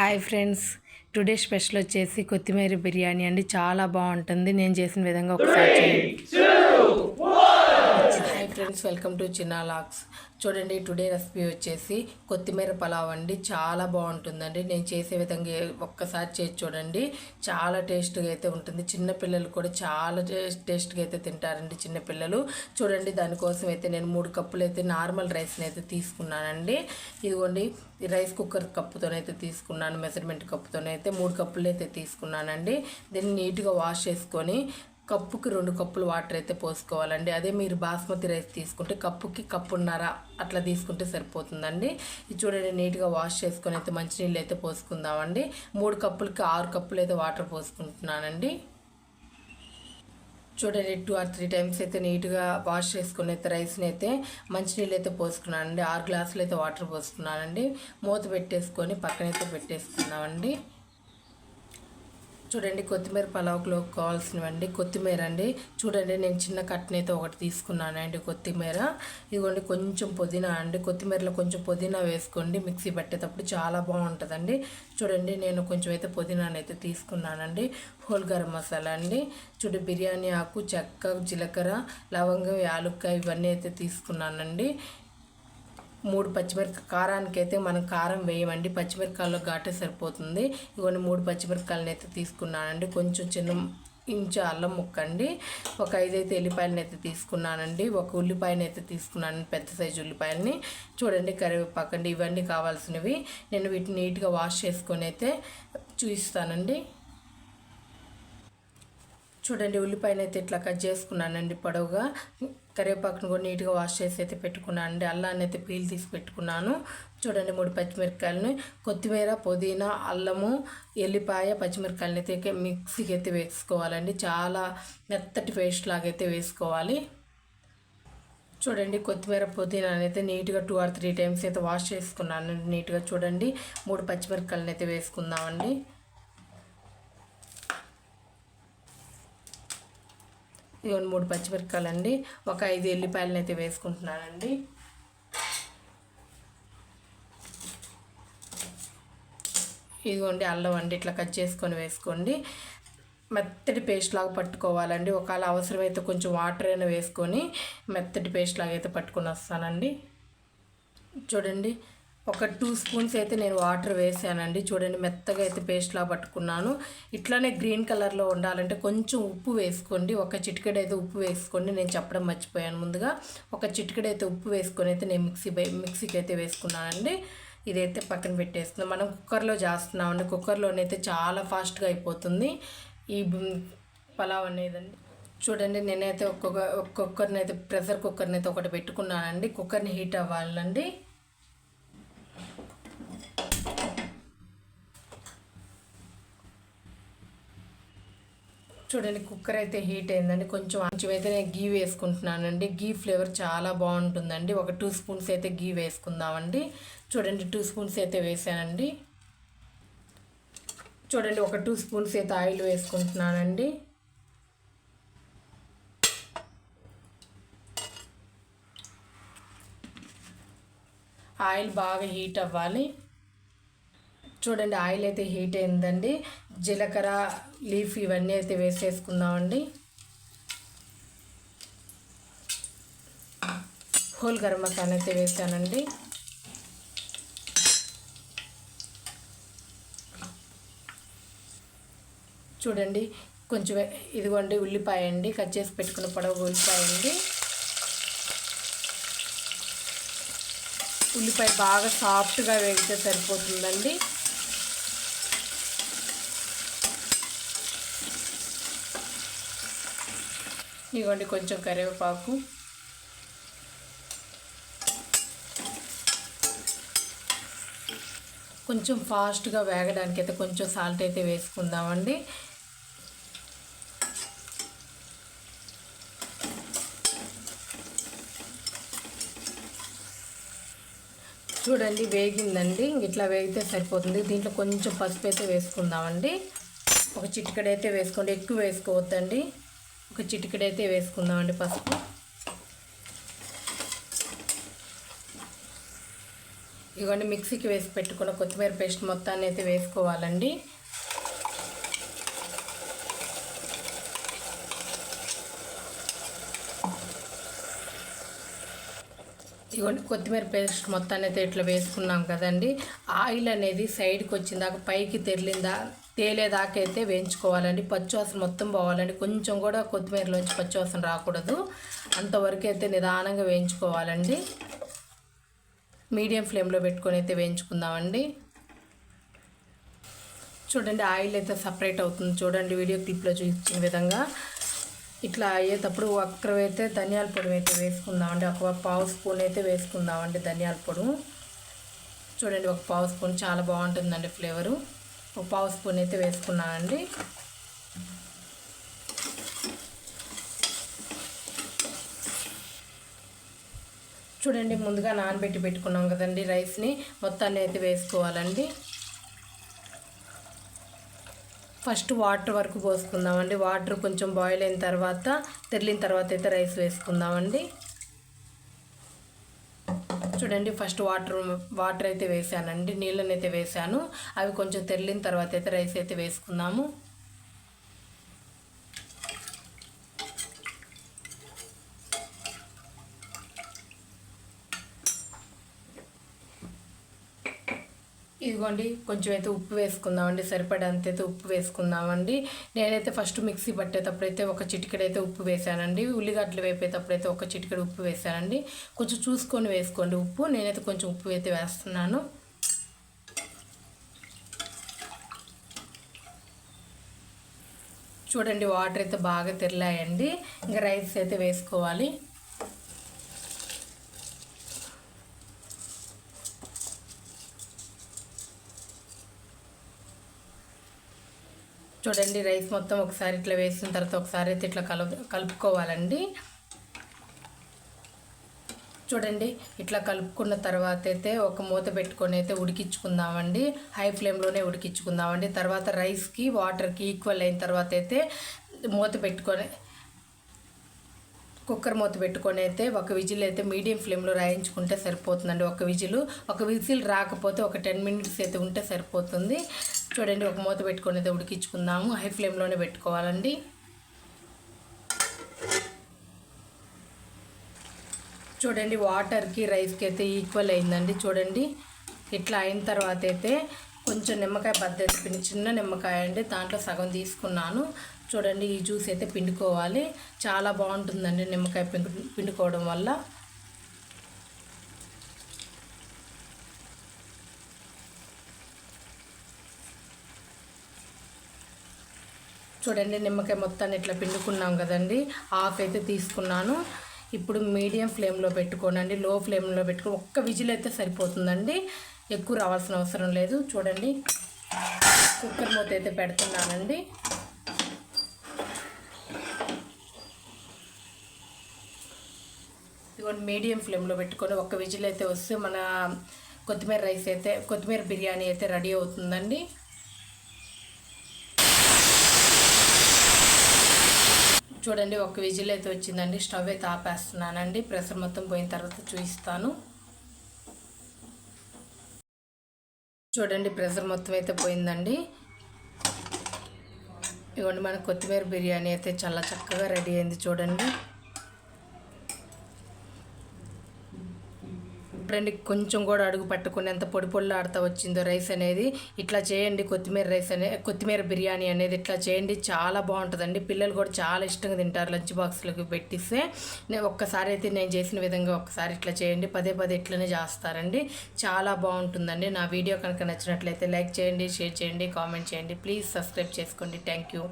Hi friends. Today special వచ్చేసి కొత్తిమీర బిర్యానీ అండి. చాలా బాగుంటుంది. నేను చేసిన విధంగా ఒకసారి చేయండి. ఫ్రెండ్స్ వెల్కమ్ టు చిన్న లాక్స్. చూడండి టుడే రెసిపీ వచ్చేసి కొత్తిమీర పలావ్ అండి. చాలా బాగుంటుందండి. నేను చేసే విధంగా ఒక్కసారి చేసి చూడండి. చాలా టేస్ట్గా అయితే ఉంటుంది. చిన్నపిల్లలు కూడా చాలా టేస్ట్ టేస్ట్గా అయితే తింటారండి చిన్నపిల్లలు చూడండి దానికోసం అయితే నేను మూడు కప్పులు అయితే నార్మల్ రైస్ని అయితే తీసుకున్నానండి. ఇదిగోండి రైస్ కుక్కర్ కప్పుతోనైతే తీసుకున్నాను మెజర్మెంట్ కప్పుతోనైతే మూడు కప్పులు అయితే తీసుకున్నానండి. దీన్ని నీట్గా వాష్ చేసుకొని కప్పుకి రెండు కప్పులు వాటర్ అయితే పోసుకోవాలండి. అదే మీరు బాస్మతి రైస్ తీసుకుంటే కప్పుకి కప్పున్నర అట్లా తీసుకుంటే సరిపోతుందండి. ఇది చూడండి నీట్గా వాష్ చేసుకొని అయితే మంచినీళ్ళు అయితే పోసుకుందామండి. మూడు కప్పులకి ఆరు కప్పులు అయితే వాటర్ పోసుకుంటున్నానండి. చూడండి టూ ఆర్ త్రీ టైమ్స్ అయితే నీట్గా వాష్ చేసుకుని అయితే రైస్ని అయితే మంచినీళ్ళు అయితే పోసుకున్నానండి. ఆరు గ్లాసులు అయితే వాటర్ పోసుకున్నానండి. మూత పెట్టేసుకొని పక్కనైతే పెట్టేసుకున్నామండి చూడండి కొత్తిమీర పలావ్లో కావాల్సినవండి. కొత్తిమీర అండి. చూడండి నేను చిన్న కట్నైతే ఒకటి తీసుకున్నానండి కొత్తిమీర. ఇదిగోండి కొంచెం పుదీనా అండి. కొత్తిమీరలో కొంచెం పుదీనా వేసుకోండి. మిక్సీ పట్టేటప్పుడు చాలా బాగుంటుందండి. చూడండి నేను కొంచెం అయితే పుదీనానైతే తీసుకున్నానండి. హోల్ గరం మసాలా అండి. చూడు బిర్యానీ ఆకు చెక్క జీలకర్ర లవంగం యాలుక్కాయ ఇవన్నీ అయితే తీసుకున్నానండి. మూడు పచ్చిమిరపకాయ కారానికి అయితే మనం కారం వేయమండి. పచ్చిమిరపకాయలో ఘాటే సరిపోతుంది. ఇవన్నీ మూడు పచ్చిమిరపకాయలను అయితే తీసుకున్నానండి. కొంచెం చిన్న ఇంచు అల్లం ముక్క అండి ఒక ఐదైతే ఎల్లిపాయలని అయితే తీసుకున్నానండి. ఒక ఉల్లిపాయని అయితే తీసుకున్నాను పెద్ద సైజు ఉల్లిపాయలని. చూడండి కరివేపాకు అండి ఇవన్నీ కావాల్సినవి. నేను వీటిని నీట్గా వాష్ చేసుకొని అయితే చూపిస్తానండి. చూడండి ఉల్లిపాయనైతే ఇట్లా కట్ చేసుకున్నానండి పొడవుగా. కరివేపాకును కూడా నీట్గా వాష్ చేసి అయితే పెట్టుకున్నాను. అండి అల్లాన్ని అయితే పీల్ తీసి పెట్టుకున్నాను. చూడండి మూడు పచ్చిమిరపకాయలని. కొత్తిమీర పుదీనా అల్లము ఎల్లిపాయ పచ్చిమిరపకాయలని అయితే మిక్సీకి అయితే వేసుకోవాలండి. చాలా మెత్తటి పేస్ట్ లాగైతే వేసుకోవాలి. చూడండి కొత్తిమీర పుదీనా అయితే నీట్గా టూ ఆర్ త్రీ టైమ్స్ అయితే వాష్ చేసుకున్నాను. నీట్గా చూడండి. మూడు పచ్చిమిరపకాయలని అయితే వేసుకుందామండి. ఇవన్నీ మూడు పచ్చిమిరపకాయలండి. ఒక ఐదు ఎల్లిపాయలను అయితే వేసుకుంటున్నానండి. ఇదిగోండి అల్లం అండి ఇట్లా కట్ చేసుకొని వేసుకోండి. మెత్తటి పేస్ట్ లాగా పట్టుకోవాలండి. ఒకవేళ అవసరమైతే కొంచెం వాటర్ అయినా వేసుకొని మెత్తటి పేస్ట్ లాగా అయితే పట్టుకొని వస్తానండి. చూడండి. ఒక టూ స్పూన్స్ అయితే నేను వాటర్ వేసానండి. చూడండి మెత్తగా అయితే పేస్ట్లా పట్టుకున్నాను. ఇట్లానే గ్రీన్ కలర్లో ఉండాలంటే కొంచెం ఉప్పు వేసుకోండి. ఒక చిటికెడు అయితే ఉప్పు వేసుకోండి. నేను చెప్పడం మర్చిపోయాను ముందుగా. ఒక చిటికెడు అయితే ఉప్పు వేసుకొని అయితే నేను మిక్సీ మిక్సీకి అయితే వేసుకున్నానండి. ఇదైతే పక్కన పెట్టేస్తున్నాం. మనం కుక్కర్లో చేస్తున్నామండి. కుక్కర్లోనైతే చాలా ఫాస్ట్గా అయిపోతుంది. ఈ పలావ్ అనేదండి. చూడండి నేనైతే ఒక్కొక్క కుక్కర్ని అయితే ప్రెషర్ కుక్కర్ని అయితే ఒకటి పెట్టుకున్నానండి. కుక్కర్ని హీట్ అవ్వాలండి. చూడండి కుక్కర్ అయితే హీట్ అయిందండి. కొంచెం కొంచెం అయితే నేను గీ వేసుకుంటున్నానండి. గీ ఫ్లేవర్ చాలా బాగుంటుందండి. ఒక టూ స్పూన్స్ అయితే గీ వేసుకుందామండి. చూడండి టూ స్పూన్స్ అయితే వేసానండి. చూడండి ఒక టూ స్పూన్స్ అయితే ఆయిల్ వేసుకుంటున్నానండి. ఆయిల్ బాగా హీట్ అవ్వాలి. చూడండి ఆయిల్ అయితే హీట్ అయిందండి. జీలకర్ర లీఫ్ ఇవన్నీ అయితే వేసేసుకుందామండి. హోల్ గరం మసాలా అయితే వేసానండి. చూడండి కొంచెం ఇదిగోండి ఉల్లిపాయ అండి. కట్ చేసి పెట్టుకున్న పొడవు ఉల్లిపాయ అండి. ఉల్లిపాయ బాగా సాఫ్ట్గా వేగితే సరిపోతుందండి. ఇవ్వండి కొంచెం కరివేపాకు. కొంచెం ఫాస్ట్గా వేగడానికి అయితే కొంచెం సాల్ట్ అయితే వేసుకుందామండి. చూడండి వేగిందండి. ఇట్లా వేగితే సరిపోతుంది. దీంట్లో కొంచెం పసుపు అయితే వేసుకుందామండి. ఒక చిటికడైతే వేసుకోండి. ఎక్కువ వేసుకోవద్దండి. ఒక చిటికెడైతే వేసుకుందామండి పసుపు. ఇవన్నీ మిక్సీకి వేసి పెట్టుకున్న కొత్తిమీర పేస్ట్ మొత్తాన్ని అయితే వేసుకోవాలండి. ఇదిగోండి కొత్తిమీర పేస్ట్ మొత్తాన్ని అయితే ఇట్లా వేసుకున్నాం కదండి. ఆయిల్ అనేది సైడ్కి వచ్చిందాక పైకి తెరిలిందా తేలేదాకైతే వేయించుకోవాలండి. పచ్చివాసన మొత్తం పోవాలండి. కొంచెం కూడా కొత్తిమీరలోంచి పచ్చివాసన రాకూడదు. అంతవరకు అయితే నిదానంగా వేయించుకోవాలండి. మీడియం ఫ్లేమ్లో పెట్టుకొని అయితే వేయించుకుందామండి. చూడండి ఆయిల్ అయితే సపరేట్ అవుతుంది. చూడండి వీడియో క్లిప్లో చూపించిన విధంగా. ఇట్లా అయ్యేటప్పుడు ఒక్కరవైతే ధనియాల పొడి అయితే వేసుకుందామండి ఒక పావు స్పూన్ అయితే వేసుకుందామండి ధనియాల పొడి. చూడండి ఒక పావు స్పూన్ చాలా బాగుంటుందండి ఫ్లేవరు. ఒక పావు స్పూన్ అయితే వేసుకున్నానండి చూడండి ముందుగా నానబెట్టి పెట్టుకున్నాం కదండి రైస్ని. మొత్తాన్ని అయితే వేసుకోవాలండి. ఫస్ట్ వాటర్ వరకు పోసుకుందామండి. వాటర్ కొంచెం బాయిల్ అయిన తర్వాత తెరిలిన తర్వాత అయితే రైస్ వేసుకుందామండి. చూడండి ఫస్ట్ వాటర్ వాటర్ అయితే వేసానండి. నీళ్ళని అయితే వేసాను. అవి కొంచెం తెరిలిన తర్వాత అయితే రైస్ అయితే వేసుకుందాము. ఇదిగోండి కొంచెం అయితే ఉప్పు వేసుకుందామండి సరిపడంత అయితే ఉప్పు వేసుకుందామండి. నేనైతే ఫస్ట్ మిక్సీ పట్టేటప్పుడైతే ఒక ఒక అయితే ఉప్పు వేసానండి. ఉల్లిగడ్డలు వేపేటప్పుడైతే ఒక చిటికెడు ఉప్పు వేసానండి. కొంచెం చూసుకొని వేసుకోండి ఉప్పు. నేనైతే కొంచెం ఉప్పు అయితే వేస్తున్నాను. చూడండి వాటర్ అయితే బాగా తెరలాయండి. ఇంకా రైస్ అయితే వేసుకోవాలి. చూడండి రైస్ మొత్తం ఒకసారి ఇట్లా వేసిన తర్వాత ఒకసారి అయితే ఇట్లా కలుపు కలుపుకోవాలండి. చూడండి ఇట్లా కలుపుకున్న తర్వాత అయితే ఒక మూత పెట్టుకొని అయితే ఉడికించుకుందామండి. హై ఫ్లేమ్లోనే ఉడికించుకుందామండి. తర్వాత రైస్కి వాటర్కి ఈక్వల్ అయిన తర్వాత అయితే మూత పెట్టుకొని కుక్కర్ మూత పెట్టుకొని అయితే ఒక విజిల్ అయితే మీడియం ఫ్లేమ్లో రాయించుకుంటే సరిపోతుందండి. ఒక విజిల్ ఒక విజిల్ రాకపోతే ఒక టెన్ మినిట్స్ అయితే ఉంటే సరిపోతుంది. చూడండి ఒక మూత పెట్టుకొని అయితే ఉడికించుకుందాము. హై ఫ్లేమ్లోనే పెట్టుకోవాలండి. చూడండి వాటర్కి రైస్కి అయితే ఈక్వల్ అయిందండి. చూడండి ఇట్లా అయిన తర్వాత అయితే కొంచెం నిమ్మకాయ బద్దెత్తి చిన్న నిమ్మకాయ అండి. దాంట్లో సగం తీసుకున్నాను. చూడండి ఈ జ్యూస్ అయితే పిండుకోవాలి. చాలా బాగుంటుందండి నిమ్మకాయ పిండు పిండుకోవడం వల్ల. చూడండి నిమ్మకాయ మొత్తాన్ని ఇట్లా పిండుకున్నాం కదండి. ఆఫ్ అయితే తీసుకున్నాను. ఇప్పుడు మీడియం ఫ్లేమ్లో పెట్టుకోనండి. లో ఫ్లేమ్లో పెట్టుకుని ఒక్క విజిల్ అయితే సరిపోతుందండి. ఎక్కువ రావాల్సిన అవసరం లేదు. చూడండి. కుక్కర్ మూత అయితే పెడుతున్నానండి. ఇదిగోండి మీడియం ఫ్లేమ్లో పెట్టుకొని ఒక్క విజిల్ అయితే వస్తే మన కొత్తిమీర రైస్ అయితే కొత్తిమీర బిర్యానీ అయితే రెడీ అవుతుందండి. చూడండి ఒక విజిల్ అయితే వచ్చిందండి. స్టవ్ అయితే ఆపేస్తున్నానండి. ప్రెషర్ మొత్తం పోయిన తర్వాత చూపిస్తాను. చూడండి ప్రెషర్ మొత్తం అయితే పోయిందండి. ఇవ్వండి మన కొత్తిమీర బిర్యానీ అయితే చాలా చక్కగా రెడీ అయింది చూడండి. చూడండి కొంచెం కూడా అడుగు పట్టుకునేంత పొడి ఆడతా వచ్చిందో రైస్ అనేది. ఇట్లా చేయండి కొత్తిమీర రైస్ అనే కొత్తిమీర బిర్యానీ అనేది ఇట్లా చేయండి. చాలా బాగుంటుందండి. పిల్లలు కూడా చాలా ఇష్టంగా తింటారు లంచ్ బాక్స్లకు పెట్టిస్తే. నేను ఒక్కసారి అయితే నేను చేసిన విధంగా ఒకసారి ఇట్లా చేయండి. పదే పదే ఇట్లనే చేస్తారండి. చాలా బాగుంటుందండి. నా వీడియో కనుక నచ్చినట్లయితే లైక్ చేయండి షేర్ చేయండి కామెంట్ చేయండి. ప్లీజ్ సబ్స్క్రైబ్ చేసుకోండి. Thank you.